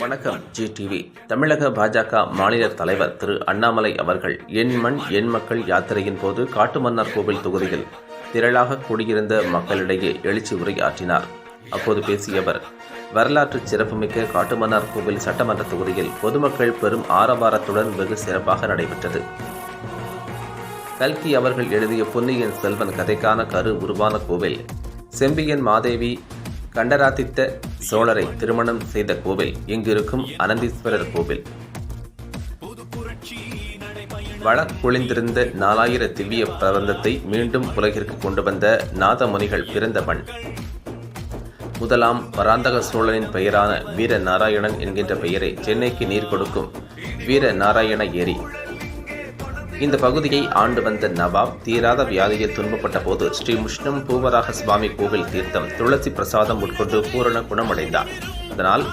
வணக்கம் G TV தமிழக பாஜக மாநில தலைவர் திரு அண்ணாமலை அவர்கள் என் மண் என் மக்கள் யாத்திரையின் போது காட்டுமன்னார் கோவில் தொகுதியில் திரளாக கூடியிருந்த மக்களிடையே எழுச்சி உரையாற்றினார். அப்போது பேசிய அவர் வரலாற்று சிறப்புமிக்க காட்டுமன்னார் கோவில் சட்டமன்ற தொகுதியில் பொதுமக்கள் பெரும் ஆரவாரத்துடன் வெகு சிறப்பாக நடைபெற்றது. கல்கி அவர்கள் எழுதிய பொன்னியின் செல்வன் கதைக்கான கரு உருவான கோவில் செம்பியன் மாதேவி கண்டராதித்த சோழரை திருமணம் செய்த கோவில் இங்கிருக்கும் அனந்தீஸ்வரர் கோவில். வழக்குழிந்திருந்த நாலாயிர திவ்ய பிரபந்தத்தை மீண்டும் உலகிற்கு கொண்டு வந்த நாதமுனிகள் பிறந்த மண். முதலாம் பராந்தக சோழனின் பெயரான வீர நாராயணன் என்கின்ற பெயரை சென்னைக்கு நீர் கொடுக்கும் வீர நாராயண ஏரி. இந்த பகுதியை ஆண்டு வந்த நவாப் தீராத வியாதியில் துன்பப்பட்ட போது ஸ்ரீ முஷ்ணம் பூவராக சுவாமி கோவில் தீர்த்தம் துளசி பிரசாதம் உட்கொண்டு பூரண குணமடைந்தார். அதனால்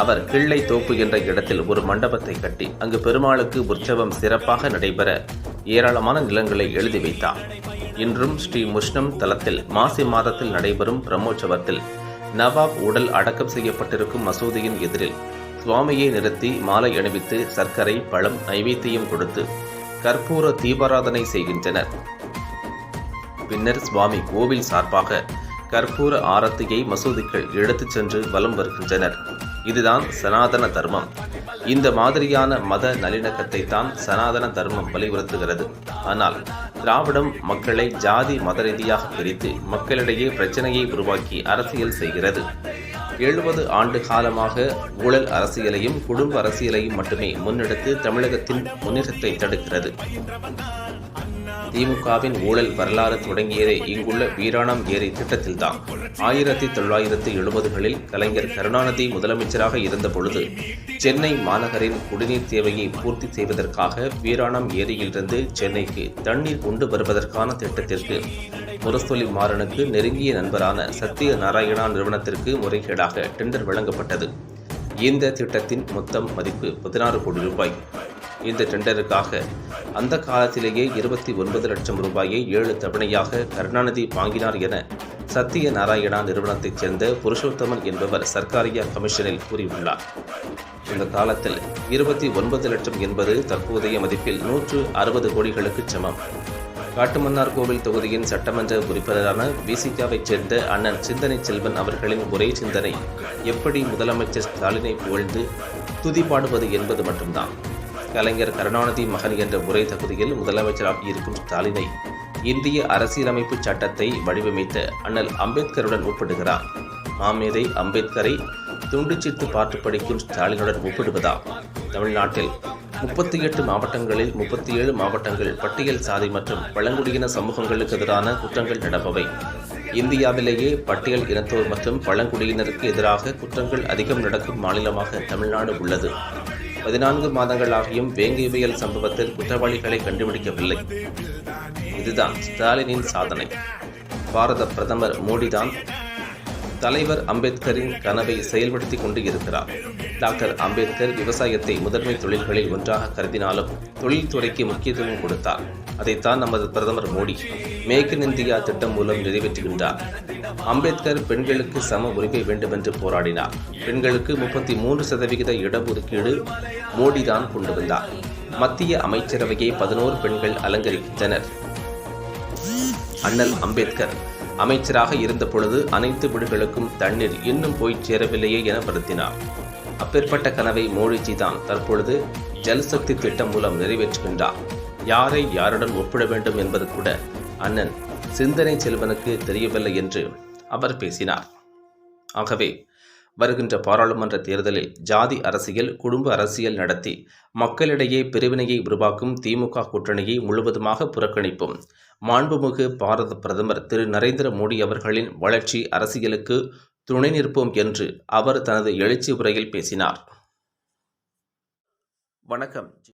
அவர் கிள்ளை தோப்பு என்ற இடத்தில் ஒரு மண்டபத்தை கட்டி அங்கு பெருமாளுக்கு உற்சவம் சிறப்பாக நடைபெற ஏராளமான நிலங்களை எழுதி வைத்தார். இன்றும் ஸ்ரீ முஷ்ணம் தலத்தில் மாசி மாதத்தில் நடைபெறும் பிரம்மோற்சவத்தில் நவாப் உடல் அடக்கம் செய்யப்பட்டிருக்கும் மசூதியின் எதிரில் சுவாமியை நிறுத்தி மாலை அணிவித்து சர்க்கரை பழம் நைவேத்தியம் கொடுத்து கற்பூர தீபாராதனை செய்கின்றனர். பின்னர் சுவாமி கோவில் சார்பாக கற்பூர ஆரத்தியை மசூதிகள் எடுத்துச் சென்று வலம் வருகின்றனர். இதுதான் சனாதன தர்மம். இந்த மாதிரியான மத நல்லிணக்கத்தை தான் சனாதன தர்மம் வலியுறுத்துகிறது. ஆனால் திராவிடம் மக்களை ஜாதி மத ரீதியாக பிரித்து மக்களிடையே பிரச்சனையை உருவாக்கி அரசியல் செய்கிறது. எழுபது ஆண்டு காலமாக ஊழல் அரசியலையும் குடும்ப அரசியலையும் மட்டுமே முன்னெடுத்து தமிழகத்தின் முன்னேற்றத்தை தடுக்கிறது. திமுகவின் ஊழல் வரலாறு தொடங்கியதே இங்குள்ள வீராணம் ஏரி திட்டத்தில்தான். ஆயிரத்தி தொள்ளாயிரத்தி எழுபதுகளில் கலைஞர் கருணாநிதி முதலமைச்சராக இருந்தபொழுது சென்னை மாநகரின் குடிநீர் தேவையை பூர்த்தி செய்வதற்காக வீராணம் ஏரியிலிருந்து சென்னைக்கு தண்ணீர் கொண்டு வருவதற்கான திட்டத்திற்கு முரசொலி மாறனுக்கு நெருங்கிய நண்பரான சத்திய நாராயணா நிறுவனத்திற்கு முறைகேடாக டெண்டர் வழங்கப்பட்டது. இந்த திட்டத்தின் மொத்தம் மதிப்பு பதினாறு கோடி ரூபாய். இந்த டெண்டருக்காக அந்த காலத்திலேயே இருபத்தி ஒன்பது லட்சம் ரூபாயை ஏழு தவணையாக கருணாநிதி வாங்கினார் என சத்திய நாராயணா நிறுவனத்தைச் சேர்ந்த புருஷோத்தமன் என்பவர் சர்க்காரியா கமிஷனில் கூறியுள்ளார். இந்த காலத்தில் இருபத்தி ஒன்பது லட்சம் என்பது தற்போதைய மதிப்பில் நூற்று அறுபது கோடிகளுக்கு சமம். காட்டுமன்னார் கோவில் தொகுதியின் சட்டமன்ற உறுப்பினரான விசிகாவைச் சேர்ந்த அண்ணன் சிந்தனை செல்வன் அவர்களின் ஒரே சிந்தனை எப்படி முதலமைச்சர் ஸ்டாலினை புகழ்ந்து துதிப்பாடுவது என்பது மட்டும்தான். கலைஞர் கருணாநிதி மகன் என்ற ஒரே தகுதியில் முதலமைச்சராக இருக்கும் ஸ்டாலினை இந்திய அரசியலமைப்பு சட்டத்தை வடிவமைத்த அண்ணல் அம்பேத்கருடன் ஒப்பிடுகிறார். மாமேதை அம்பேத்கரை துண்டுச்சித்து பார்த்து படிக்கும் ஸ்டாலினுடன் ஒப்பிடுவதா? தமிழ்நாட்டில் முப்பத்தி எட்டு மாவட்டங்களில் முப்பத்தி ஏழு மாவட்டங்கள் பட்டியல் சாதி மற்றும் பழங்குடியின சமூகங்களுக்கு எதிரான குற்றங்கள் நடப்பவை. இந்தியாவிலேயே பட்டியல் இனத்தோர் மற்றும் பழங்குடியினருக்கு எதிராக குற்றங்கள் அதிகம் நடக்கும் மாநிலமாக தமிழ்நாடு உள்ளது. பதினான்கு மாதங்களாகியும் வேங்கைவியல் சம்பவத்தில் குற்றவாளிகளை கண்டுபிடிக்கவில்லை. இதுதான் ஸ்டாலினின் சாதனை. பாரத பிரதமர் மோடிதான் தலைவர் அம்பேத்கரின் கனவை செயல்படுத்தி கொண்டு இருக்கிறார். டாக்டர் அம்பேத்கர் விவசாயத்தை முதன்மை தொழில்களில் ஒன்றாக கருதினாலும் தொழில்துறைக்கு முக்கியத்துவம் கொடுத்தார். அதைத்தான் நமது பிரதமர் மோடி மேக் இன் இந்தியா திட்டம் மூலம் நிறைவேற்றுகின்றார். அம்பேத்கர் பெண்களுக்கு சம உரிமை வேண்டும் என்று போராடினார். பெண்களுக்கு முப்பத்தி மூன்று சதவிகித இடஒதுக்கீடு மோடி தான் கொண்டு வந்தார். மத்திய அமைச்சரவையை பதினோரு பெண்கள் அலங்கரிக்கின்றனர் அண்ணல் அம்பேத்கர் அமைச்சராக இருந்த பொழுது அனைத்து வீடுகளுக்கும் தண்ணீர் இன்னும் போய் சேரவில்லையே என வருத்தினார். அப்பேற்பட்ட கனவை மோடிஜி தான் தற்பொழுது ஜல்சக்தி திட்டம் மூலம் நிறைவேற்றுகின்றார். யாரை யாருடன் ஒப்பிட வேண்டும் என்பது கூட அண்ணன் சிந்தனை செல்வனுக்கு தெரியவில்லை என்று அவர் பேசினார். ஆகவே வருகின்ற பாராளுமன்ற தேர்தலில் ஜாதி அரசியல் குடும்ப அரசியல் நடத்தி மக்களிடையே பிரிவினையை உருவாக்கும் திமுக கூட்டணியை முழுவதுமாக புறக்கணிப்போம். மாண்புமிகு பாரத பிரதமர் திரு. நரேந்திர மோடி அவர்களின் வளர்ச்சி அரசியலுக்கு துணை நிற்போம் என்று அவர் தனது எழுச்சி உரையில் பேசினார். வணக்கம்.